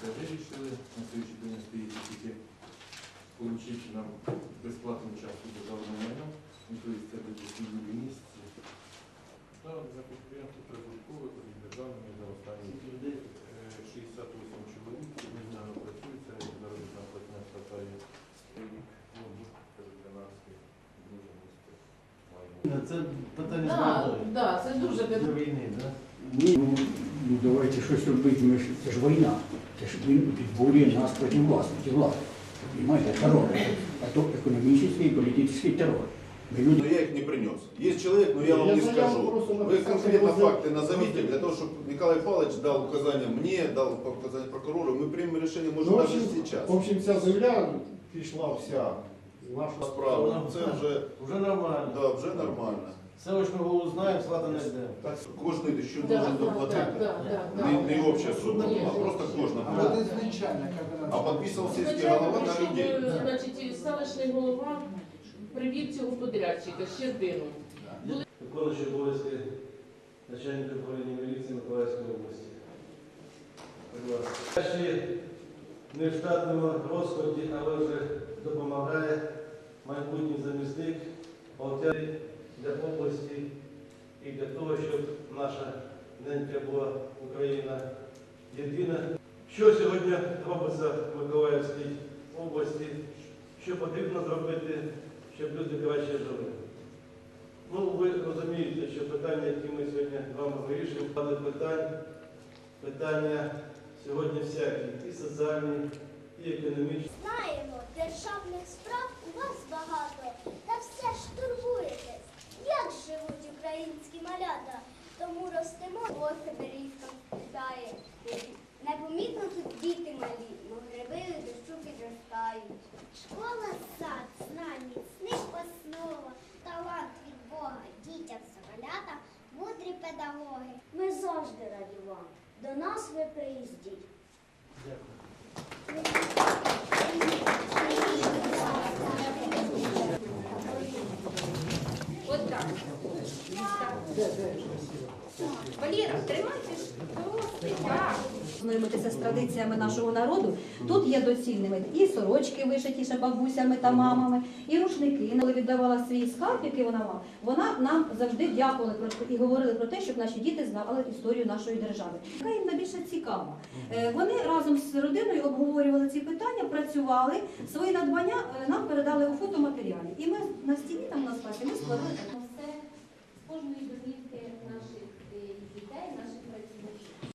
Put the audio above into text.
все вирішили. На слідчий день стоїть тільки отримати нам безплатну частку державного майна, ну, тобто це буде сім'ї місяці. Та за підприємство прибуткове, тоді державне за останні е, 68 чоловік, відмінно працюється, заробітна платня складає рік, ну, це 13 друге місце. маємо. Це питання Да, да, це дуже До війни, так? Ні, ну, ну давайте щось робити. Ми ж, це ж війна. Це ж він підбурює нас проти вас, проти влади. Понимаете, террор. А то економічний і політичний террор. Ми люди Но я их не принес. Есть человек, но я вам Я не заяву скажу. просто Вы написал, конкретно что его факты назовите, для того, чтобы Николай Павлович дал указания мне, дал указания прокурору. Мы примем решение, может, Ну, в даже общем, сейчас. В общем, ця земля пішла вся з нашого Справа. Це вже, Вже нормально. да, вже нормально. Селищну голову знаємо, свата не йдемо. Так, кожен ще Да, должен да, доплатити. да, да, да, Не, да. не общая сумма, Ні. а просто кожен. А от ізначально, як А подписывал сельский Спочатку голова на прийшов, людей. е, значить, селищний голова привів цього подрядчика, Щербину. Виконуючий обов'язки начальника управління міліції Миколаївської області. Будь ласка. Наші не в штатному розкладі, але вже допомагає майбутній замісник Балтяри для області і для того, щоб наша ненька була Україна єдина. Що сьогодні робиться в Миколаївській області? Що потрібно зробити, щоб люди краще жили? Ну, ви розумієте, що питання, які ми сьогодні з вами вирішуємо, але питань, питання сьогодні всякі, і соціальні, і економічні. Знаємо, державних справ у вас багато, педагоги. Ми завжди раді вам. До нас ви приїздіть. Дякую. От так. Досить, так. Знайомитися з традиціями нашого народу. Тут є доцільними і сорочки вишиті ще бабусями та мамами, і рушники. Коли віддавала свій скарб, який вона мала, вона нам завжди дякувала і говорили про те, щоб наші діти знали історію нашої держави. Яка їм найбільше цікава. Е, Вони разом з родиною обговорювали ці питання, працювали, свої надбання е, нам передали у фотоматеріалі. І ми на стіні там на спасі ми складали так.